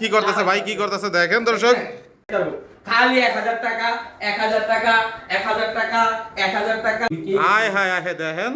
কি করতেছে ভাই? কি করতেছে? দেখেন দর্শক। খালি এক হাজার টাকা এক হাজার টাকা এক হাজার টাকা এক হাজার টাকা। আয় হায় আয় দেখেন।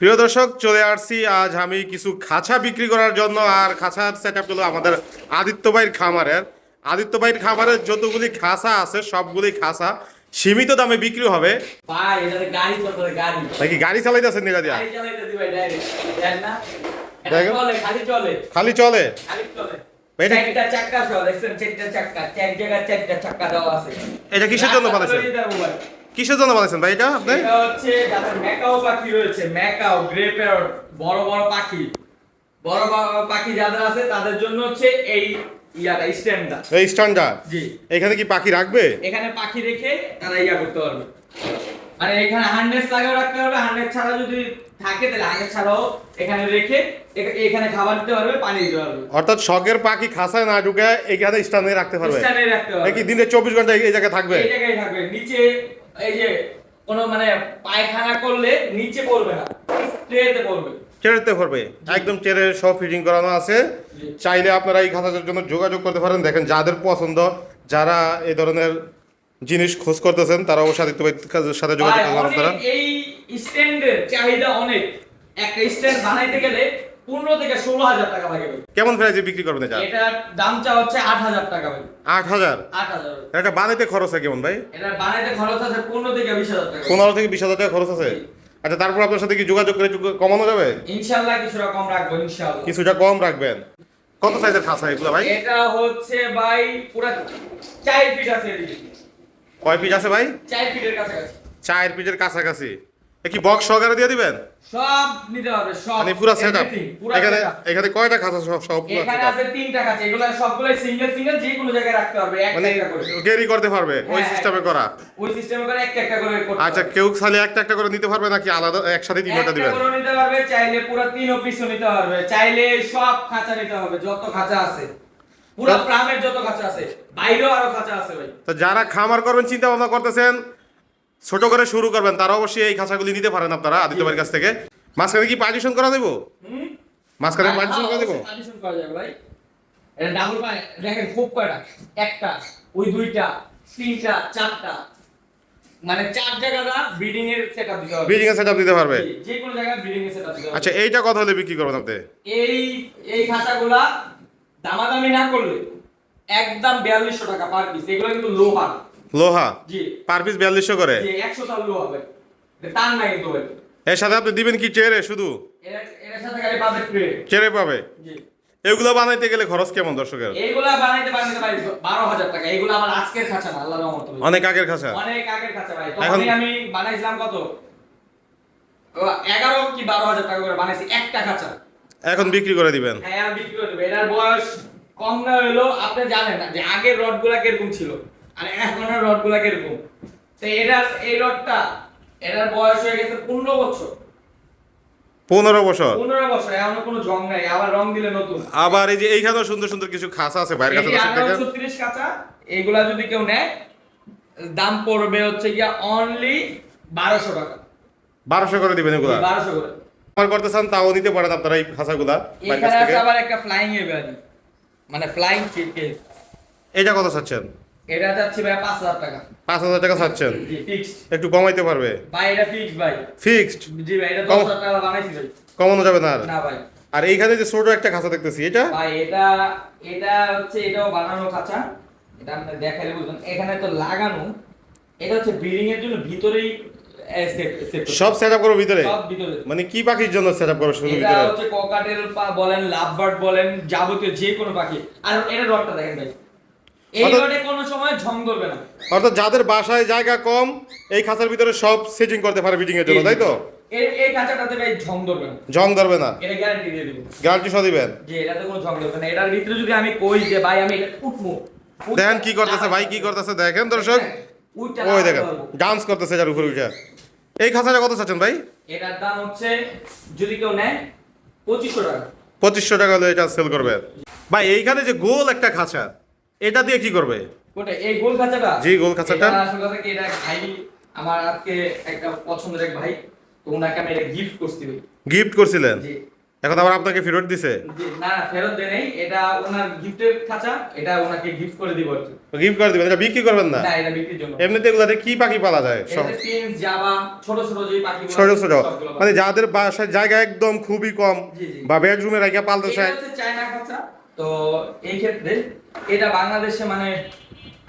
প্রিয় দর্শক চলে আসছি। আজ আমি কিছু খাঁচা বিক্রি করার জন্য আর খাঁচার সেট আপ হলো আমাদের আদিত্য ভাইয়ের খামারের। আদিত্য ভাইয়ের খামারের যতগুলি খাঁচা আছে সবগুলি খাঁচা সীমিত দামে বিক্রি হবে। ভাই এটা গাড়ি নাকি গাড়ি। চালাইতেছেন নিরা দিয়া? খালি চলে? খালি চলে। চারটা চাক্কা সহ দেখছেন চারটা চার দেওয়া আছে। এটা কিসের জন্য বানাইছেন? কিসের জন্য বানাইছেন ভাই এটা আপনি? এটা হচ্ছে যাদের ম্যাকাও পাখি রয়েছে ম্যাকাও গ্রে প্যারট বড় বড় পাখি। বড় বড় পাখি যাদের আছে তাদের জন্য হচ্ছে এই ইয়াটা স্ট্যান্ডটা। এই স্ট্যান্ডার্ড জি। এখানে কি পাখি রাখবে? এখানে পাখি রেখে তারা ইয়া করতে পারবে। মানে এখানে হান্ড্রেড লাগাও রাখতে পারবে হান্ড্রেড ছাড়া যদি থাকে তাহলে হান্ড্রেড ছাড়াও এখানে রেখে এখানে খাবার দিতে পারবে পানি দিতে পারবে। অর্থাৎ শখের পাখি খাসায় না ঢুকে এখানে স্ট্যান্ডে রাখতে পারবে। স্ট্যান্ডে রাখতে পারবে। কি দিনে চব্বিশ ঘণ্টা এই জায়গায় থাকবে? এই জায়গায় থাকবে। নিচে এই যে কোনো মানে পায়খানা করলে নিচে পড়বে না ট্রেতে পড়বে। চেরেতে পারবে একদম চেরে সব ফিটিং করানো আছে। চাইলে আপনারা এই খাঁচাটার জন্য যোগাযোগ করতে পারেন। দেখেন যাদের পছন্দ যারা এই ধরনের জিনিস খোঁজ করতেছেন তারা অবশ্যই আদিত্য ভাইয়ের সাথে যোগাযোগ করতে অনেক এই স্ট্যান্ডের চাহিদা অনেক। একটা স্ট্যান্ড বানাইতে গেলে পনেরো থেকে ষোলো হাজার টাকা লাগে কেমন প্রাইসে বিক্রি করবেন এটা? এটার দামটা হচ্ছে আট হাজার টাকা ভাই। আট হাজার? আট হাজার এটা বানাইতে খরচ হয় কেমন ভাই? এটা বানাইতে খরচ আছে পনেরো থেকে বিশ হাজার টাকা। পনেরো থেকে বিশ হাজার টাকা খরচ আছে? আচ্ছা তারপর আপনার সাথে কি যোগাযোগ করে কমানো যাবে? ইনশাল্লাহ কিছুটা কম রাখব ইনশাল্লাহ। কিছুটা কম রাখবেন। কত সাইজের খাঁচা এগুলো ভাই? এটা হচ্ছে ভাই পুরা চার ফিট আছে এদিকে। কয় পিস আছে ভাই? চার ফিটের কাছাকাছি। কি বক্স সহকারে দিয়ে দিবেন? সব নিতে পারবে সব মানে পুরো সেট আপ এখানে এখানে কয়টা খাঁচা সব সব এখানে আছে তিনটা কাছে এগুলো সবগুলো সিঙ্গেল সিঙ্গেল যে কোনো জায়গায় রাখতে পারবে একটা মানে একটা করে। ক্যারি করতে পারবে ওই হ্যাঁ, সিস্টেমে করা? ওই সিস্টেমে করে একটা একটা করে করতে আচ্ছা কেউ খালি একটা একটা করে নিতে পারবে নাকি আলাদা একসাথে তিনটা একটা দিবেন? করে নিতে পারবে চাইলে পুরো তিনও পিসও নিতে পারবে চাইলে সব খাঁচা নিতে হবে যত খাঁচা আছে। পুরো ফার্মের যত খাঁচা আছে বাইরেও আরও খাঁচা আছে ভাই। তো যারা খামার করবেন চিন্তা ভাবনা করতেছেন ছোট করে শুরু করবেন তারা অবশ্যই এই খাঁচাগুলি নিতে পারেন আপনারা আদিত্য ভাইয়ের কাছ থেকে। মাঝখানে কি পার্টিশন করা দেবো? মাঝখানে হ্যাঁ, পার্টিশন করা দেবো? পার্টিশন করা যাবে ভাই। এটা ডাবল পাই দেখেন খুব কয়টা? একটা ওই দুইটা তিনটা চারটা। মানে চার জায়গাটা ব্রিডিং এর সেটআপ দিতে হবে। বিল্ডিং এর সেটআপ দিতে পারবে। যে কোনো জায়গায় ব্রিডিং এর সেটআপ দিতে হবে। আচ্ছা এইটা কত হলে বিক্রি করবেন আপনি? এই এই খাঁচাগুলা দামাদামি না করলে একদম বিয়াল্লিশশো টাকা পার পিস এগুলো কিন্তু লোহা। লোহা? জি। পার পিস বিয়াল্লিশশো করে? জি একশো তার লোহা ভাই। টান নাই কিন্তু ভাই। এর সাথে আপনি দিবেন কি চেয়ারে শুধু? এর সাথে পাবে চেয়ারে পাবে? জি। এগুলো বানাইতে গেলে খরচ কেমন দর্শকের? বানাইতে বানাইতে বারো হাজার টাকা। এগুলো আমার আজকের খাঁচা না রহমত অনেক আগের খাঁচা। অনেক আগের খাঁচা ভাই। এখন- আমি বানাইছিলাম কত? ও, এগারো কি বারো হাজার টাকা করে বানাইছি একটা খাঁচা। এখন বিক্রি করে দিবেন। হ্যাঁ বিক্রি এটার বয়স কম না হইল আপনি জানেন না যে আগের রডগুলা কীরকম ছিল আর এখনের রডগুলা কীরকম। তো এটার এই রডটা এটার বয়স হয়ে গেছে পনেরো বছর। পনেরো বছর? পনেরো বছর এখনও কোনো জং নাই আবার রং দিলে নতুন। আবার এই যে এইখানেও সুন্দর সুন্দর কিছু খাঁচা আছে বাইরের কাছে ছত্রিশ কাঁচা এগুলা যদি কেউ নেয় দাম পড়বে হচ্ছে গিয়া অনলি বারোশো টাকা। বারোশো করে দিবেন এগুলা? বারোশো করে। আমার করতে চান তাও নিতে পারেন আপনারা এই খাঁচাগুলা এখানে আছে আবার একটা ফ্লাইং এবারি মানে ফ্লাইং কেস এটা কত চাচ্ছেন? এটা যাচ্ছে ভাই পাঁচ হাজার টাকা। পাঁচ হাজার টাকা চাচ্ছেন? জি ফিক্সড একটু কমাইতে পারবে? ভাই এটা ফিক্সড ভাই। ফিক্সড জি ভাই এটা দশ কম- হাজার টাকা বানাইছি ভাই। কমানো যাবে না আর? না ভাই। আর এইখানে যে ছোট একটা খাঁচা দেখতেছি এটা? ভাই এটা এটা হচ্ছে এটাও বানানো খাঁচা। এটা আপনি দেখালে বুঝবেন। এখানে তো লাগানো এটা হচ্ছে ব্রিডিং এর জন্য ভিতরেই সব সেট আপ করব ভিতরে? মানে কি পাখির জন্য সেট আপ করব শুধু এটা ভিতরে? হচ্ছে ককাটেল পা বলেন লাভবার্ড বলেন যাবতীয় যে কোনো পাখি। আর এটা রডটা দেখেন ভাই। এই রডে কোনো সময় ঝং ধরবে না। অর্থাৎ যাদের বাসায় জায়গা কম এই খাঁচার ভিতরে সব সেটিং করতে পারে বিডিং এর জন্য তাই তো? এই কাঁচাটাতে ভাই ঝং ধরবে না। জং ধরবে না। এটা গ্যারান্টি দিয়ে দিব। গ্যারান্টি সহ দিবেন? যে এটাতে কোনো ঝং ধরবে না। এটার ভিতরে যদি আমি কই যে ভাই আমি এটা উঠবো। দেখেন কি করতেছে ভাই কি করতেছে দেখেন দর্শক। উঠটা ওই দেখেন ডান্স করতেছে যার উপরে উঠে। এই খাঁচাটা কত চাচ্ছেন ভাই? এটার দাম হচ্ছে যদি কেউ নেয় পঁচিশশো টাকা। পঁচিশশো টাকা হলে এটা সেল করবে। ভাই এইখানে যে গোল একটা খাঁচা এটা দিয়ে কি করবে? কোটে এই গোল খাঁচাটা? জি, গোল খাঁচাটা। এটা আসলে কথা কি এটা ভাই আমার আজকে একটা পছন্দের এক ভাই তো ওনাকে আমি এটা গিফট করছি। গিফট করছিলেন? জি। এখন আবার আপনাকে ফেরত দিছে? না ফেরত দেয় নেই। এটা ওনার গিফটের খাঁচা এটা ওনাকে গিফট করে দিব গিফট করে দিবেন এটা বিক্রি করবেন না? না এটা বিক্রির জন্য। এমনিতে এগুলাতে কি পাখি পালা যায়? সব জাবা ছোট ছোট যে পাখিগুলো ছোট ছোট। মানে যাদের বাসায় জায়গা একদম খুবই কম। বা বেডরুমে রাখিয়া পালতে এটা চায়। হচ্ছে চায়না খাঁচা। তো এই ক্ষেত্রে এটা বাংলাদেশে মানে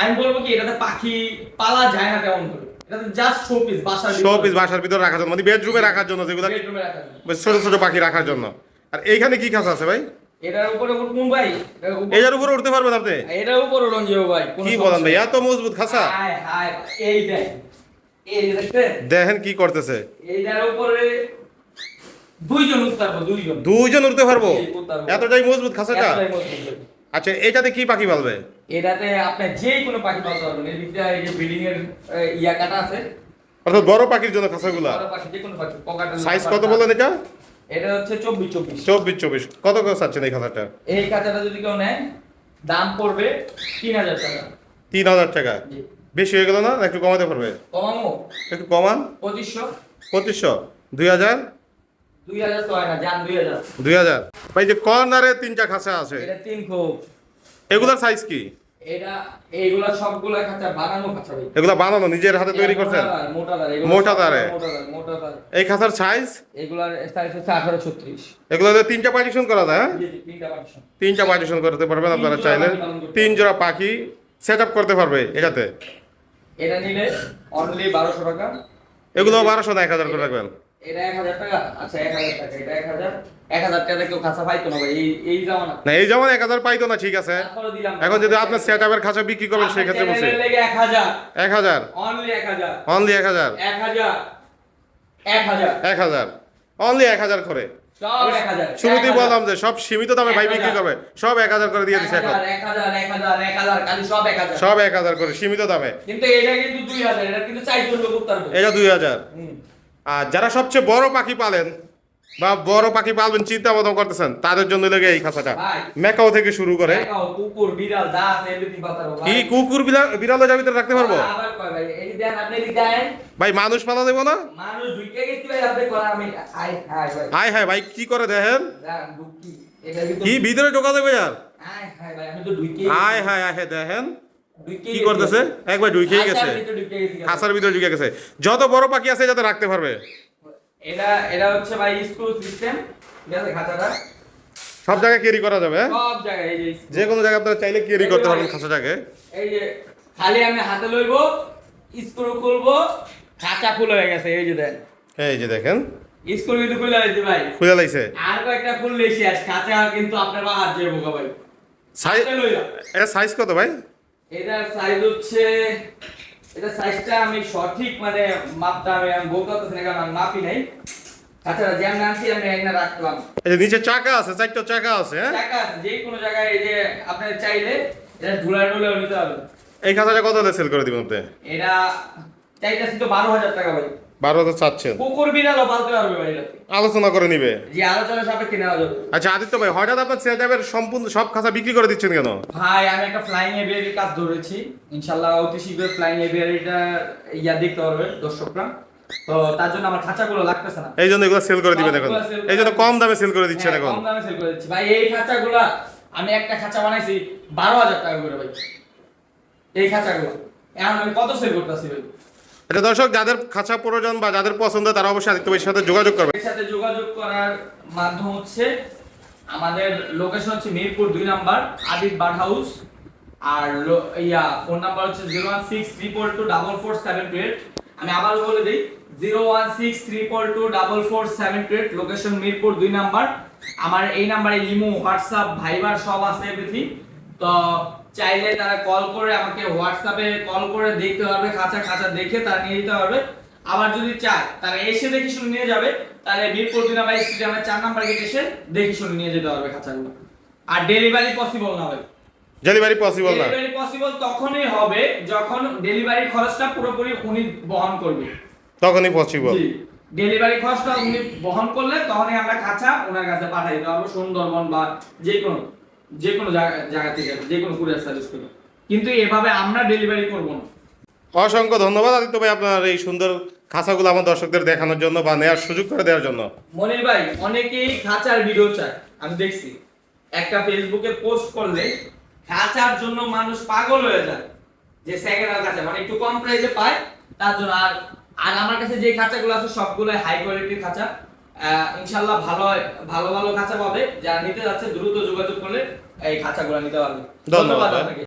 আমি বলব কি এটাতে পাখি পালা যায় না তেমন করে। এটাতে জাস্ট শো পিস বাসার সব পিস বাসার ভিতরে রাখার জন্য মানে বেডরুমে রাখার জন্য যেগুলো বেডরুমে বেশ ছোট ছোট পাখি রাখার জন্য। আর এইখানে কি খাঁচা আছে ভাই? এটার উপরে উপর ভাই? এটার উপরে উঠতে পারবেন আপনি? এটার উপর রঞ্জিও ভাই কি বলেন ভাই এত মজবুত খাঁচা হায় হায় এই দেখ। এই দেখেন কি করতেছে। এইটার উপরে দুইজন উঠতে পারব দুইজন। দুইজন উঠতে পারব। এতটাই মজবুত খাঁচাটা ভাই। আচ্ছা এটাতে কি পাখি পালবে? এটাতে আপনি যে কোনো পাখি পালতে পারবেন এদিকটা এই যে বিল্ডিং এর ইয়া কাটা আছে। অর্থাৎ বড় পাখির জন্য খাঁচাগুলা বড় পাখি যে কোনো পাখি পকেটের সাইজ কত বললেন এটা? এটা হচ্ছে চব্বিশ চব্বিশ। চব্বিশ চব্বিশ। কত করে চাচ্ছেন এই খাঁচাটা? এই কাঁচাটা যদি কেউ নেয় দাম পড়বে তিন হাজার টাকা। তিন হাজার টাকা। বেশি হয়ে গেল না? একটু কমাতে পারবে? কমামো একটু কমান। পঁচিশশো। পঁচিশশো। দুই হাজার? দুই হাজার তো হয় না হাজার। দুই হাজার। ভাই যে কর্নারে তিনটা খাঁচা আছে। এটা তিন খোপ। এগুলার সাইজ কি? এটা এইগুলা সবগুলা খাঁচা বানানো খাঁচা এগুলা বানানো নিজের হাতে তৈরি করছেন? মোটা। এই খাঁচার সাইজ এগুলার হচ্ছে তিনটা পার্টিশন করা যায়? তিনটা পার্টিশন তিনটা পার্টিশন করতে পারবেন আপনারা চাইলে। তিন জোড়া পাখি করতে পারবে এটাতে। এটা নিলে অনলি বারোশো টাকা। এগুলো বারোশো না এক হাজার করে রাখবেন। এটা এক হাজার টাকা আচ্ছা এক হাজার টাকা এটা এক হাজার টাকা কেউ খাঁচা পাইতো না ভাই এই এই জামানা না এই যেমন এক হাজার পাইতো না ঠিক আছে এখন যদি বিক্রি করবেন সেই ক্ষেত্রে বলছি এক হাজার অনলি করে শুরুতেই বললাম যে সব সীমিত দামে ভাই বিক্রি। করবে সব এক হাজার করে দিয়ে দিচ্ছে এখন সব এক হাজার সব এক হাজার করে সীমিত দামে কিন্তু এটা কিন্তু দুই হাজার এটা কিন্তু চারজন লোক এটা দুই হাজার আর যারা সবচেয়ে বড় পাখি পালেন বা বড় পাখি পালবেন চিন্তা ভাবনা করতেছেন তাদের জন্য লেগে এই খাঁচাটা। মেকাও থেকে শুরু করে। কুকুর বিড়াল যা আছে এভরিথিং কি কুকুর বিড়াল বিড়ালও যাবি রাখতে পারব? আবার কয় ভাই এই দেন আপনি দেন। ভাই মানুষ পালা দেবো না? মানুষ ঢুকে গেছি ভাই আপনি করা আমি আই হাই ভাই। হাই হাই ভাই কি করে দেখেন? কি ভিতরে ঢোকা দেবে আর হাই হাই ভাই আমি তো ঢুকে হাই দেখেন। কি করতেছে? একবার ঢুকেই গেছে। খাঁচার ভিতরে ঢুকে গেছে। যত বড় পাখি আছে যাতে রাখতে পারবে। এটা এটা হচ্ছে ভাই স্ক্রু সিস্টেম ঠিক আছে খাঁচাটা। সব জায়গায় ক্যারি করা যাবে হ্যাঁ? সব জায়গায় এই যে যে কোনো জায়গায় আপনারা চাইলে ক্যারি করতে পারবেন খাঁচাটাকে। এই যে খালি আমি হাতে লইবো স্ক্রু খুলবো খাঁচা খুলে হয়ে গেছে এই যে দেন। এই যে দেখেন। স্ক্রু কিন্তু খুলে ভাই। খুলে লাইছে। আর কয়েকটা খুললে শেষ খাঁচা কিন্তু আপনার হাত যাব গা ভাই। সাইজ এটা সাইজ কত ভাই? এটার সাইজ হচ্ছে এটা সাইজটা আমি সঠিক মানে মাপটা আমি আমি বলতে পারতেছি না কারণ আমি মাপি নাই। আচ্ছা যেমন আনছি আমি এখানে রাখলাম। এই যে নিচে চাকা আছে চারটা চাকা আছে হ্যাঁ? আছে যে কোনো জায়গায় এই যে আপনি চাইলে এটা ঢুলায় ঢুলেও নিতে হবে। এই খাঁচাটা কত সেল করে দিবেন আপনি? এটা চাইতেছি তো বারো হাজার টাকা ভাই। বারো হাজার চাচ্ছেন কুকুর বিড়ালও পালতে পারবে ভাই আলোচনা করে নিবে। যে আলোচনা সাপেক্ষে নেওয়া যাবে। আচ্ছা আদিত্য ভাই হঠাৎ আপনার সম্পূর্ণ সব খাঁচা বিক্রি করে দিচ্ছেন কেন? ভাই আমি একটা ফ্লাইং এভিয়ারির কাজ ধরেছি। ইনশাল্লাহ অতি শীঘ্রই ফ্লাইং এভিয়ারিটা ইয়া দেখতে পারবে দর্শকরা। তো তার জন্য আমার খাঁচাগুলো লাগতেছে না। এই জন্য এগুলো সেল করে দিবেন এখন। সবগুলো sell করে এই জন্য কম দামে সেল করে দিচ্ছেন হ্যাঁ, এখন। কম দামে সেল করে দিচ্ছি। ভাই এই খাঁচাগুলা আমি একটা খাঁচা বানাইছি বারো হাজার টাকা করে ভাই। এই খাঁচাগুলো। এখন আমি কত সেল করতেছি ভাই? এটা দর্শক, যাদের খাঁচা প্রয়োজন বা যাদের পছন্দ, তারা অবশ্যই আদিত্য ভাইয়ের সাথে যোগাযোগ করবে এর সাথে যোগাযোগ করার মাধ্যম হচ্ছে আমাদের লোকেশন হচ্ছে মিরপুর দুই নাম্বার, আদিত বার্ড হাউস আর ইয়া ফোন নাম্বার হচ্ছে zero one six triple two double four seven two eight আমি আবার বলে দিই, zero one six two double four seven location Mirpur দুই নাম্বার। আমার এই নাম্বারে ইমো, হোয়াটসঅ্যাপ, ভাইবার সব আছে এভরিথিং তো চাইলে তারা কল করে আমাকে হোয়াটসঅ্যাপে কল করে দেখতে পারবে খাঁচা খাঁচা দেখে তারা নিয়ে যেতে পারবে। আবার যদি চায় তারা এসে দেখে শুনে নিয়ে যাবে। তাহলে মিরপুর দুই নাম্বার স্টেডিয়ামের চার নাম্বার গেট এসে দেখে শুনে নিয়ে যেতে পারবে খাঁচাগুলো। আর ডেলিভারি পসিবল না ভাই। ডেলিভারি পসিবল না। ডেলিভারি পসিবল তখনই হবে যখন ডেলিভারি খরচটা পুরোপুরি উনি বহন করবে। তখনই পসিবল জি। ডেলিভারি খরচটা উনি বহন করলে তখনই আমরা খাঁচা ওনার কাছে পাঠাই দিতে পারব সুন্দরবন বা যে কোনো যে কোনো জায়গা জায়গা থেকে যে কোনো কুরিয়ার সার্ভিস থেকে। কিন্তু এভাবে আমরা ডেলিভারি করব না। অসংখ্য ধন্যবাদ আদিত্য ভাই আপনার এই সুন্দর খাঁচাগুলো আমার দর্শকদের দেখানোর জন্য বা নেওয়ার সুযোগ করে দেওয়ার জন্য। মনির ভাই অনেকেই খাঁচার ভিডিও চায় আমি দেখছি। একটা ফেসবুকে পোস্ট করলে খাঁচার জন্য মানুষ পাগল হয়ে যায় যে সেকেন্ড হ্যান্ড খাঁচা মানে একটু কম প্রাইসে পায় তার জন্য আর আর আমার কাছে যে খাঁচাগুলো আছে সবগুলো হাই কোয়ালিটির খাঁচা। ইনশাল্লাহ ভালো হয় ভালো ভালো খাঁচা পাবে। যারা নিতে যাচ্ছে দ্রুত যোগাযোগ করলে এই খাঁচাগুলো নিতে পারবে। ধন্যবাদ। আপনাকে।